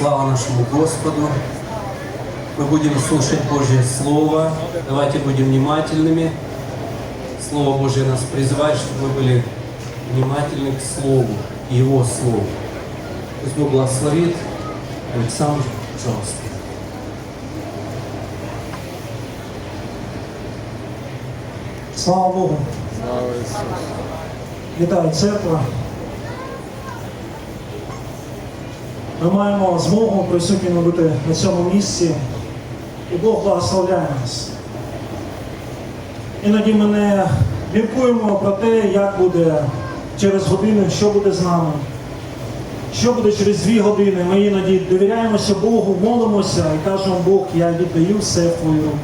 Слава нашему Господу. Мы будем слушать Божье Слово. Давайте будем внимательными. Слово Божье нас призывает, чтобы мы были внимательны к Слову, Его Слову. Пусть Бог благословит. Александр, пожалуйста. Слава Богу! Вітаю церква. Ми маємо змогу присутніми бути на цьому місці, і Бог благословляє нас. Іноді ми не міркуємо про те, як буде через годину, що буде з нами, що буде через дві години. Ми іноді довіряємося Богу, молимося і кажемо, Бог, я віддаю все в твою руку.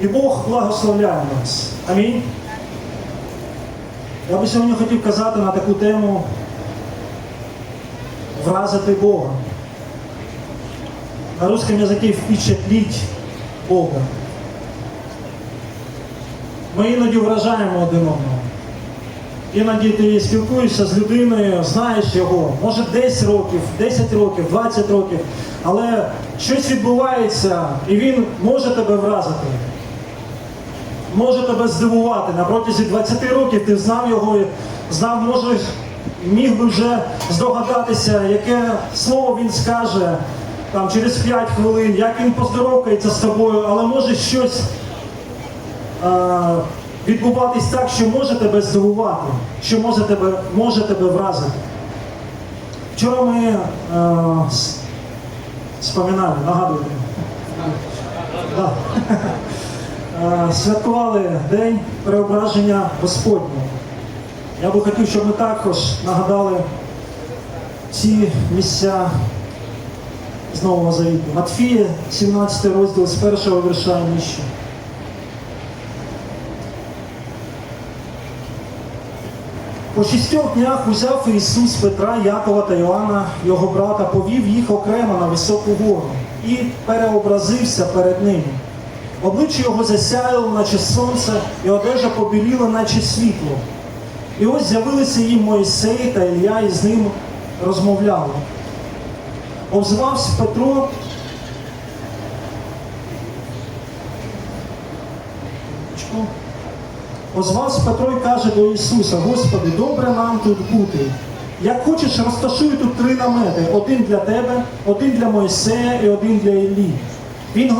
І Бог благословляє нас. Амінь. Я би сьогодні хотів казати на таку тему вразити Бога. На русском языке впечатліть Бога. Ми іноді вражаємо один одного. Іноді ти спілкуєшся з людиною, знаєш його, може 10 років, 10 років, 20 років, але щось відбувається і він може тебе вразити може тебе здивувати. На протязі 20 років ти знав його, знав, може, міг би вже здогадатися, яке слово він скаже там, через 5 хвилин, як він поздоровкається з тобою, але може щось е, відбуватись так, що може тебе здивувати, що може тебе, може тебе вразити. Вчора ми е, споминали, нагадуйте. Да. Е, святкували День преображення Господнього. Я би хотів, щоб ми також нагадали ці місця з Нового Завіту. Матфія, 17 розділ з першого вірша і нижче. По шістьох днях узяв Ісус Петра, Якова та Йоанна, його брата, повів їх окремо на високу гору і переобразився перед ними. Обличчя його засяяло, наче сонце, і одежа побіліла, наче світло. І ось з'явилися їм Моїсей та Ілля, і з ним розмовляли. Обзвався Петро. Озвався Петро і каже до Ісуса, Господи, добре нам тут бути. Як хочеш, розташуй тут три намети: один для тебе, один для Мойсея і один для Іллі. Він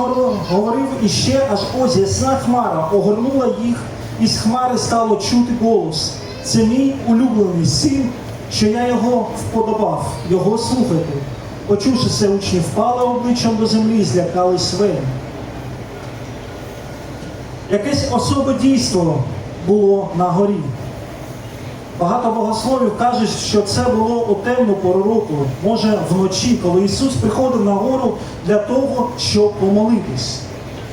говорив іще, аж ось ясна хмара огорнула їх, і з хмари стало чути голос. Це мій улюблений син, що я його вподобав, його слухайте. Почувши це, учні впали обличчям до землі і злякались вельми. Якесь особе дійство було на горі. Багато богословів кажуть, що це було у темну пору року, може вночі, коли Ісус приходив на гору для того, щоб помолитись.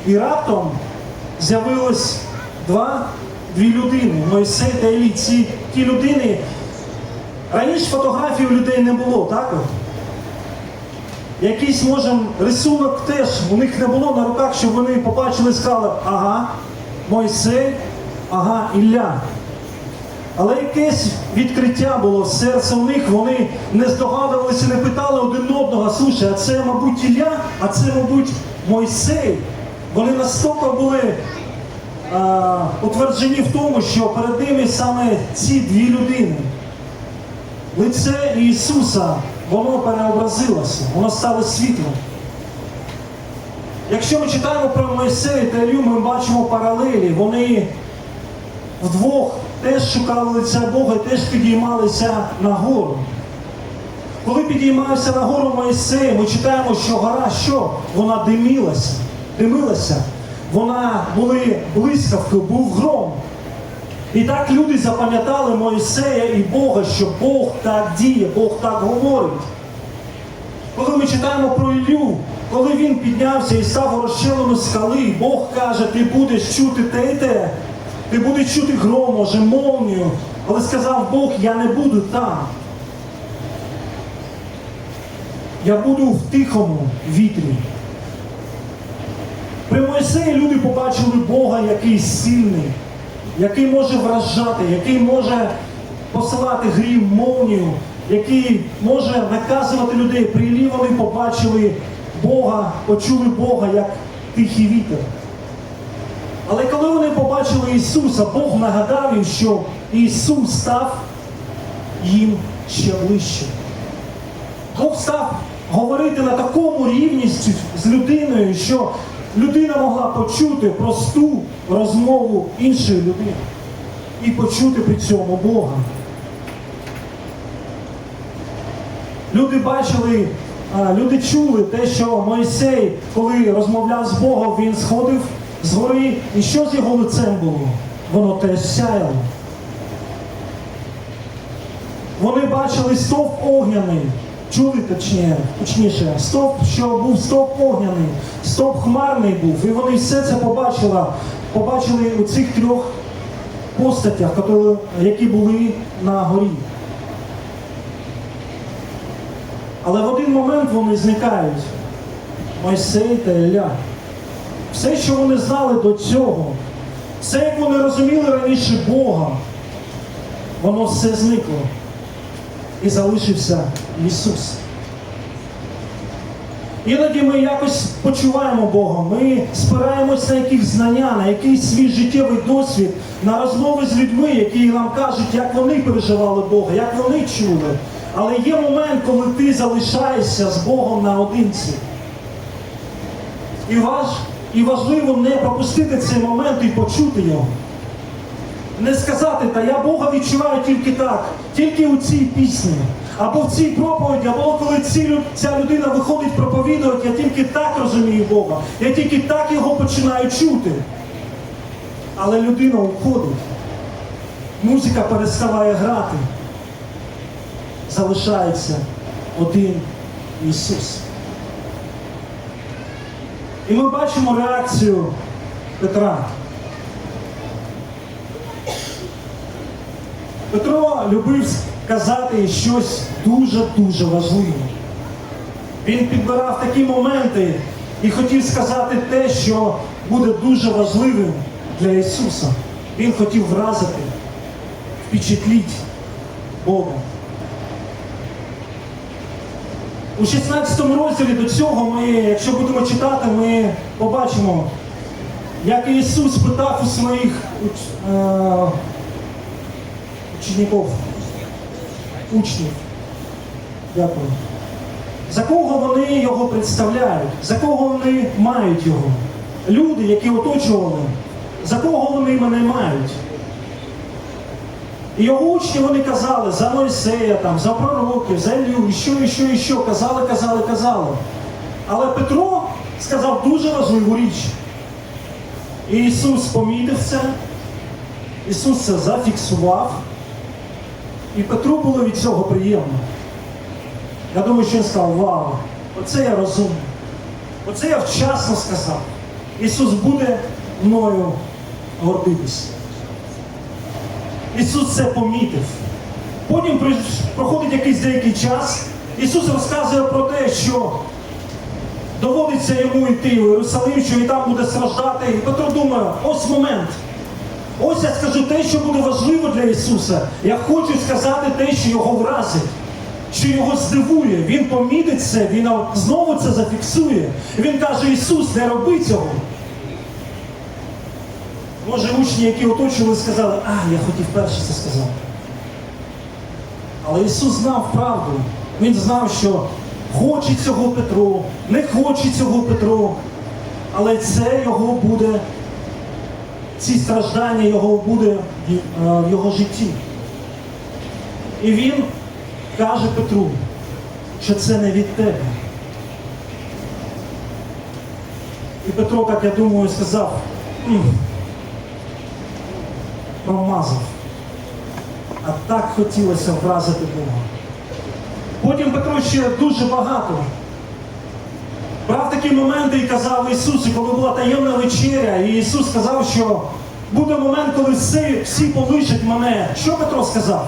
І раптом з'явилось два, дві людини, Мойсей та Іллі. Ці ті людини. Раніше фотографій у людей не було, так? Якийсь, може, рисунок теж у них не було на руках, щоб вони побачили і сказали, ага, Мойсей, ага, Ілля. Але якесь відкриття було серце у них, вони не здогадувалися, не питали один одного, слушай, а це, мабуть, Ілля, а це, мабуть, Мойсей. Вони настільки були утверджені в тому, що перед ними саме ці дві людини. Лице Ісуса, воно переобразилося, воно стало світлом. Якщо ми читаємо про Мойсея та Ілю, ми бачимо паралелі. Вони вдвох теж шукали лиця Бога і теж підіймалися на гору. Коли підіймався на гору Моїсей, ми читаємо, що гора що? Вона димілася, димилася. Вона були блискавки, був гром. І так люди запам'ятали Моїсея і Бога, що Бог так діє, Бог так говорить. Коли ми читаємо про Ілю, коли він піднявся і став у скали, Бог каже, ти будеш чути те й те, ти будеш чути гром, може, молнію. Але сказав Бог, я не буду там. Я буду в тихому вітрі. При Мойсеї люди побачили Бога, який сильний, який може вражати, який може посилати грім, молнію. який може наказувати людей. При вони побачили Бога, почули Бога як тихий вітер. Але коли вони побачили Ісуса, Бог нагадав їм, що Ісус став їм ще ближче. Бог став говорити на такому рівні з людиною, що людина могла почути просту розмову іншої людини і почути при цьому Бога. Люди бачили, люди чули те, що Мойсей, коли розмовляв з Богом, він сходив з гори, і що з його лицем було? Воно теж сяяло. Вони бачили стовп огняний, чули точніше, точніше, стовп, що був стовп огняний, стовп хмарний був, і вони все це побачили, побачили у цих трьох постатях, які були на горі. Але в один момент вони зникають. Мойсей та Ілля. Все, що вони знали до цього, все, як вони розуміли раніше Бога, воно все зникло. І залишився Ісус. Іноді ми якось почуваємо Бога, ми спираємось на якісь знання, на якийсь свій життєвий досвід, на розмови з людьми, які нам кажуть, як вони переживали Бога, як вони чули. Але є момент, коли ти залишаєшся з Богом наодинці. І, важ, і важливо не пропустити цей момент і почути його. Не сказати, та я Бога відчуваю тільки так, тільки у цій пісні, або в цій проповіді, або коли ці, ця людина виходить проповідувати, я тільки так розумію Бога, я тільки так його починаю чути. Але людина уходить. Музика переставає грати. Залишається один Ісус. І ми бачимо реакцію Петра. Петро любив казати щось дуже-дуже важливе. Він підбирав такі моменти і хотів сказати те, що буде дуже важливим для Ісуса. Він хотів вразити, впечатліть Бога. У 16 розділі до цього ми, якщо будемо читати, ми побачимо, як Ісус питав у своїх е, учеників, учнів. Дякую. За кого вони його представляють? За кого вони мають його? Люди, які оточували, за кого вони мене мають? І його учні вони казали за Мойсея, там, за пророків, за Ілью, і що, і що, і що. Казали, казали, казали. Але Петро сказав дуже важливу річ. І Ісус помітив це, Ісус це зафіксував. І Петру було від цього приємно. Я думаю, що він сказав, вау, оце я розумний. Оце я вчасно сказав. Ісус буде мною гордитися. Ісус це помітив. Потім проходить якийсь деякий час. Ісус розказує про те, що доводиться йому йти в Єрусалим, що і там буде страждати. І Петро думає, ось момент. Ось я скажу те, що буде важливо для Ісуса. Я хочу сказати те, що його вразить, що його здивує. Він помітить це, він знову це зафіксує. Він каже, Ісус, не роби цього. Може, учні, які оточували, сказали, а, я хотів перше це сказати. Але Ісус знав правду. Він знав, що хоче цього Петро, не хоче цього Петро. Але це його буде, ці страждання його буде в е, його житті. І він каже Петру, що це не від тебе. І Петро, так я думаю, сказав, промазав. А так хотілося вразити Бога. Потім Петро ще дуже багато. Брав такі моменти і казав Ісусу, коли була таємна вечеря, і Ісус сказав, що буде момент, коли всі, всі полишать мене. Що Петро сказав?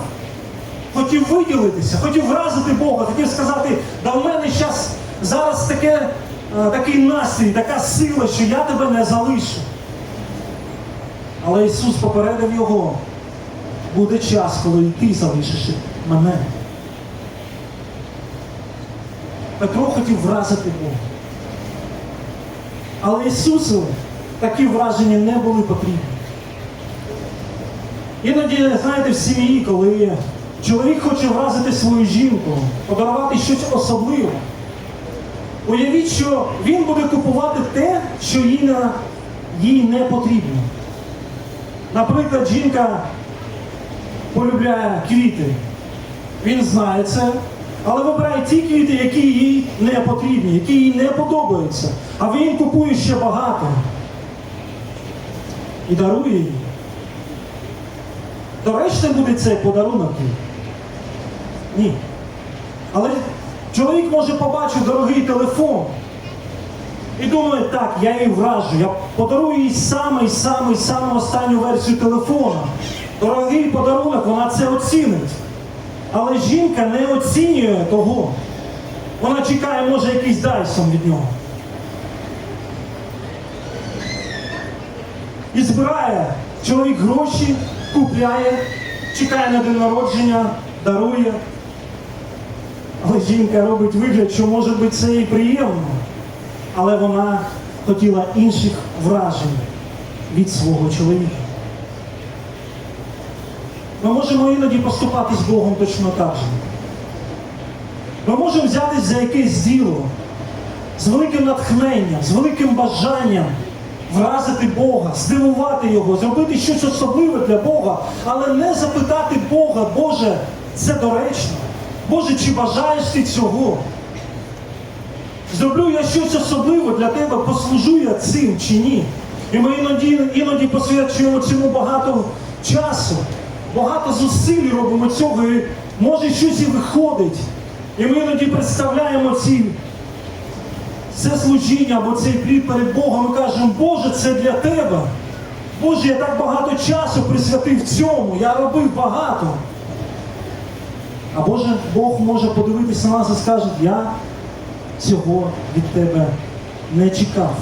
Хотів виділитися, хотів вразити Бога, хотів сказати, да в мене щас, зараз таке, е, такий настрій, така сила, що я тебе не залишу. Але Ісус попередив його, буде час, коли і ти залишиш мене. Петро хотів вразити Бога. Але Ісусу такі враження не були потрібні. Іноді, знаєте, в сім'ї, коли чоловік хоче вразити свою жінку, подарувати щось особливе, уявіть, що він буде купувати те, що їй, їй не потрібно. Наприклад, жінка полюбляє квіти. Він знає це, але вибирає ті квіти, які їй не потрібні, які їй не подобаються. А він купує ще багато і дарує їй. Доречним буде цей подарунок? Ні. Але чоловік може побачити дорогий телефон і думає, так, я її вражу, я подарую їй самий, самий, саму останню версію телефона. Дорогий подарунок, вона це оцінить. Але жінка не оцінює того. Вона чекає, може, якийсь дайсон від нього. І збирає чоловік гроші, купляє, чекає на день народження, дарує. Але жінка робить вигляд, що може бути це і приємно. Але вона хотіла інших вражень від свого чоловіка. Ми можемо іноді поступати з Богом точно так же. Ми можемо взятись за якесь діло з великим натхненням, з великим бажанням вразити Бога, здивувати Його, зробити щось особливе для Бога, але не запитати Бога, Боже, це доречно. Боже, чи бажаєш ти цього? Зроблю я щось особливе для тебе, послужу я цим чи ні. І ми іноді, іноді посвячуємо цьому багато часу, багато зусиль робимо цього, і може щось і виходить. І ми іноді представляємо ці, це служіння або цей плід перед Богом і кажемо, Боже, це для тебе. Боже, я так багато часу присвятив цьому, я робив багато. А Боже, Бог може подивитися на нас і скаже, я цього від тебе не чекав.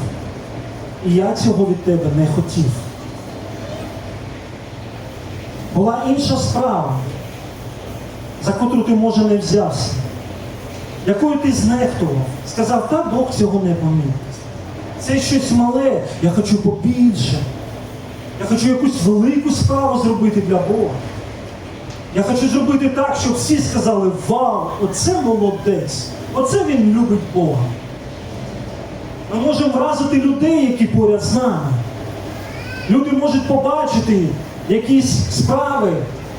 І я цього від тебе не хотів. Була інша справа, за котру ти може не взявся, якою ти знехтував, сказав, та Бог цього не помітить. Це щось мале, я хочу побільше. Я хочу якусь велику справу зробити для Бога. Я хочу зробити так, щоб всі сказали, вау, оце молодець, оце він любить Бога. Ми можемо вразити людей, які поряд з нами. Люди можуть побачити якісь справи,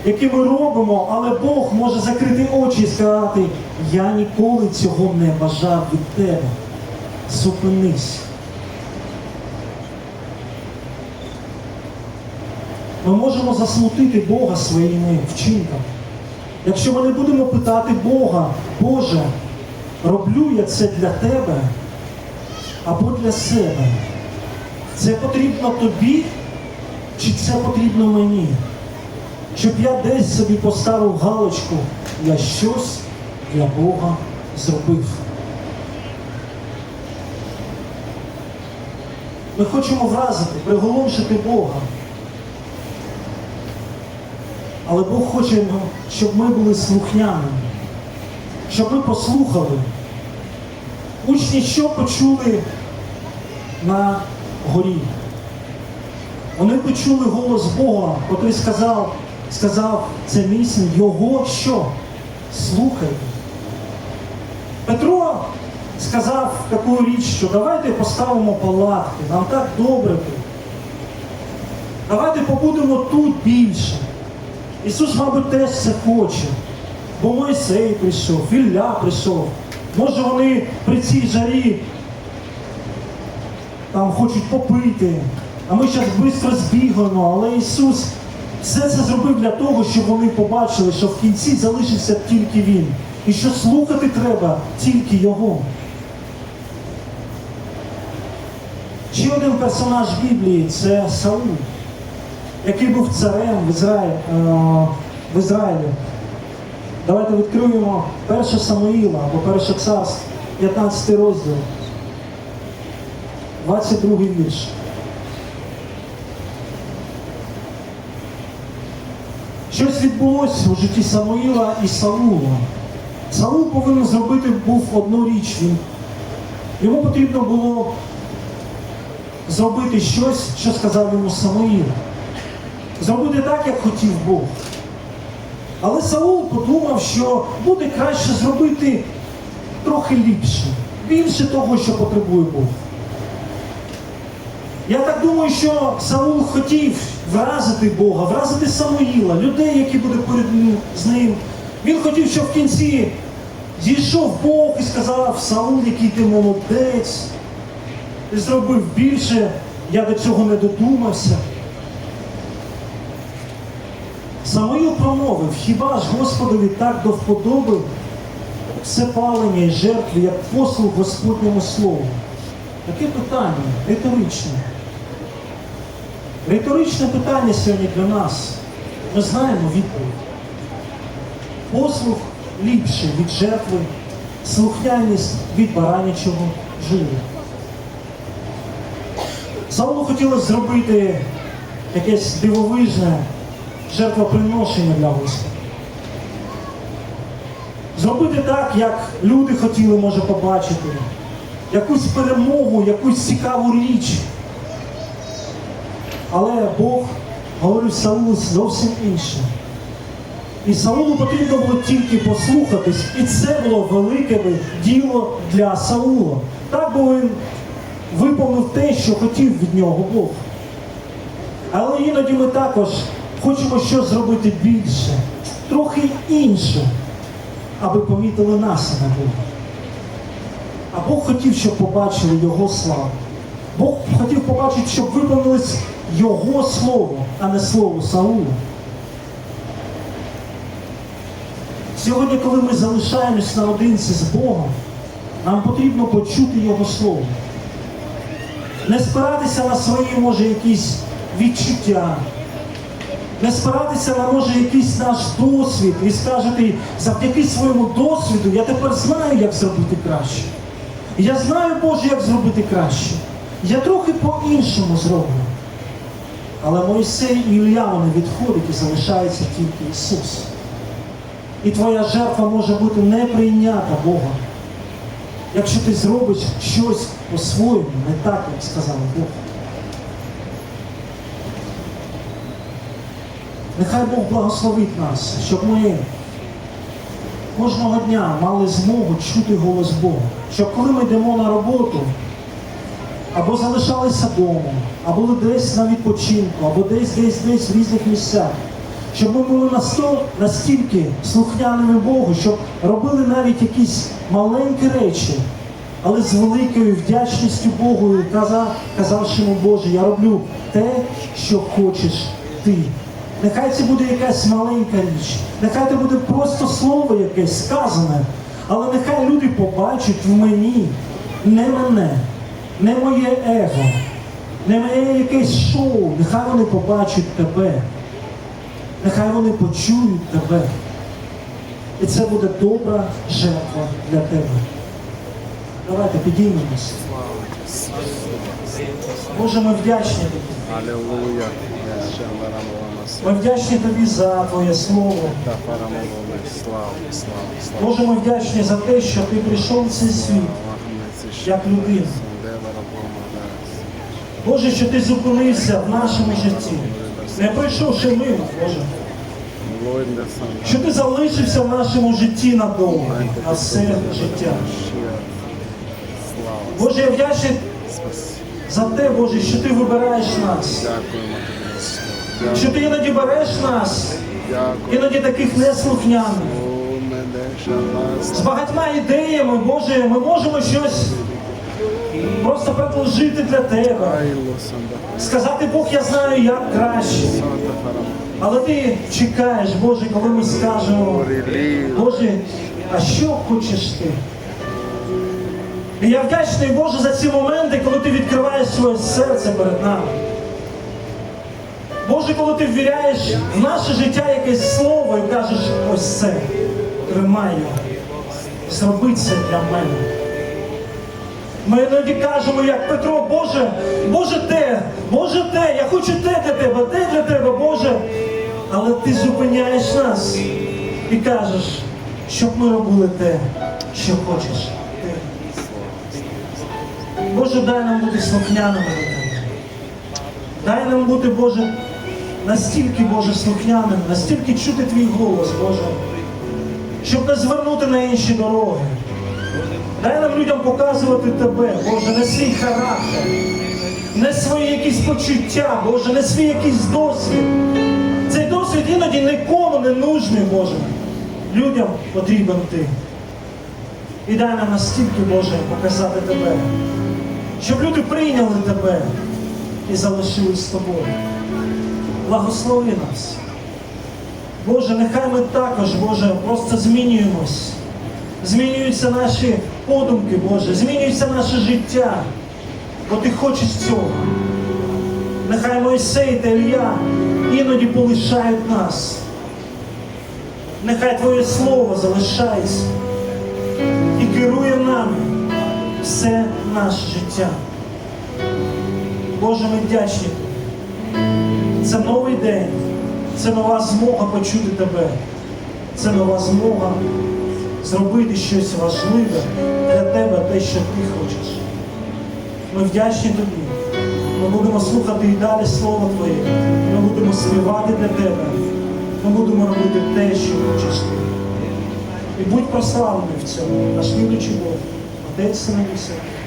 які ми робимо, але Бог може закрити очі і сказати, я ніколи цього не бажав від тебе. Зупинись. Ми можемо засмутити Бога своїми вчинками. Якщо ми не будемо питати Бога, Боже, роблю я це для тебе або для себе. Це потрібно тобі чи це потрібно мені? Щоб я десь собі поставив галочку, я щось для Бога зробив. Ми хочемо вразити, приголомшити Бога. Але Бог хоче, щоб ми були слухняними, щоб ми послухали. Учні що почули на горі? Вони почули голос Бога, який сказав, сказав, це мій син, його що? Слухайте. Петро сказав таку річ, що давайте поставимо палатки, нам так добре тут. Давайте побудемо тут більше. Ісус, мабуть, теж це хоче. Бо Мойсей прийшов, Ілля прийшов. Може вони при цій жарі там хочуть попити, а ми зараз швидко збігаємо, але Ісус все це зробив для того, щоб вони побачили, що в кінці залишився тільки Він. І що слухати треба тільки Його. Ще один персонаж Біблії це Саул який був царем в Ізраїлі. В Ізраїлі. Давайте відкриємо 1 Самуїла або 1 царство, 15 розділ, 22 вірш. Щось відбулося у житті Самуїла і Саула. Саул повинен зробити був одну річ. Йому потрібно було зробити щось, що сказав йому Самуїл. Зробити так, як хотів Бог. Але Саул подумав, що буде краще зробити трохи ліпше, більше того, що потребує Бог. Я так думаю, що Саул хотів вразити Бога, вразити Самуїла, людей, які будуть перед ним з ним. Він хотів, щоб в кінці зійшов Бог і сказав, Саул, який ти молодець, ти зробив більше, я до цього не додумався. Самуїл промовив, хіба ж Господові так до вподоби все палення і жертви, як послуг Господньому Слову? Таке питання риторичне. Риторичне питання сьогодні для нас. Ми знаємо відповідь. Послуг ліпше від жертви, слухняність від баранячого жиру. Саулу хотілося зробити якесь дивовижне жертвоприношення для Господа. Зробити так, як люди хотіли, може, побачити. Якусь перемогу, якусь цікаву річ. Але Бог говорив Саулу зовсім інше. І Саулу потрібно було тільки послухатись, і це було велике діло для Саула. Так бо він виповнив те, що хотів від нього Бог. Але іноді ми також хочемо щось зробити більше, трохи інше, аби помітили нас на Бога. А Бог хотів, щоб побачили Його славу. Побачити, щоб виповнилось Його слово, а не слово Саула. Сьогодні, коли ми залишаємось наодинці з Богом, нам потрібно почути Його слово. Не спиратися на свої, може, якісь відчуття, не спиратися на може якийсь наш досвід і скажете, завдяки своєму досвіду я тепер знаю, як зробити краще. Я знаю, Боже, як зробити краще. Я трохи по-іншому зроблю. Але Мойсей і Ілля вони відходять і залишається тільки Ісус. І твоя жертва може бути не прийнята Богом, якщо ти зробиш щось по-своєму, не так, як сказав Бог. Нехай Бог благословить нас, щоб ми кожного дня мали змогу чути голос Бога. Щоб коли ми йдемо на роботу, або залишалися вдома, або десь на відпочинку, або десь, десь, десь в різних місцях, щоб ми були настільки слухняними Богу, щоб робили навіть якісь маленькі речі, але з великою вдячністю Богу, і казав, казавши йому, Боже, я роблю те, що хочеш ти. Нехай це буде якась маленька річ, нехай це буде просто слово якесь сказане, але нехай люди побачать в мені не мене, не моє его, не моє якесь шоу, нехай вони побачать тебе, нехай вони почують тебе. І це буде добра жертва для тебе. Давайте підіймемось. Боже, ми вдячні тобі. Ми вдячні тобі за Твоє Слово. Боже, ми вдячні за те, що ти прийшов в цей світ, як людина. Боже, що ти зупинився в нашому житті, не пройшовши мимо, Боже, що ти залишився в нашому житті надовго, на все життя. Боже, я вдячний за те, Боже, що ти вибираєш нас, що ти іноді береш нас, іноді таких неслухняних. З багатьма ідеями, Боже, ми можемо щось просто предложити для тебе. Сказати, Бог, я знаю, як краще. Але ти чекаєш, Боже, коли ми скажемо, Боже, а що хочеш ти? І я вдячний Боже за ці моменти, коли ти відкриваєш своє серце перед нами. Боже, коли ти ввіряєш в наше життя якесь слово і кажеш, ось це, тримай його, зроби це для мене. Ми іноді кажемо, як Петро, Боже, Боже те, Боже те, я хочу те для тебе, те для тебе, Боже. Але ти зупиняєш нас і кажеш, щоб ми робили те, що хочеш ти. Боже, дай нам бути слухняними до тебе. Дай нам бути, Боже, настільки, Боже, слухняним, настільки чути твій голос, Боже, щоб не звернути на інші дороги. Дай нам людям показувати тебе, Боже, не свій характер, не свої якісь почуття, Боже, не свій якийсь досвід. Цей досвід іноді нікому не нужний, Боже. Людям потрібен ти. І дай нам настільки, Боже, показати тебе, щоб люди прийняли тебе і залишились з тобою. Благослови нас. Боже, нехай ми також, Боже, просто змінюємось. Змінюються наші подумки, Боже, змінюється наше життя, бо Ти хочеш цього. Нехай Мойсей та Ілля іноді полишають нас. Нехай Твоє Слово залишається і керує нами все наше життя. Боже, ми вдячні. Це новий день, це нова змога почути Тебе. Це нова змога зробити щось важливе для тебе, те, що ти хочеш. Ми вдячні тобі. Ми будемо слухати і далі Слово Твоє. Ми будемо співати для тебе. Ми будемо робити те, що хочеш ти. І будь прославлений в цьому, наш любичий Бог, Отець Сина і.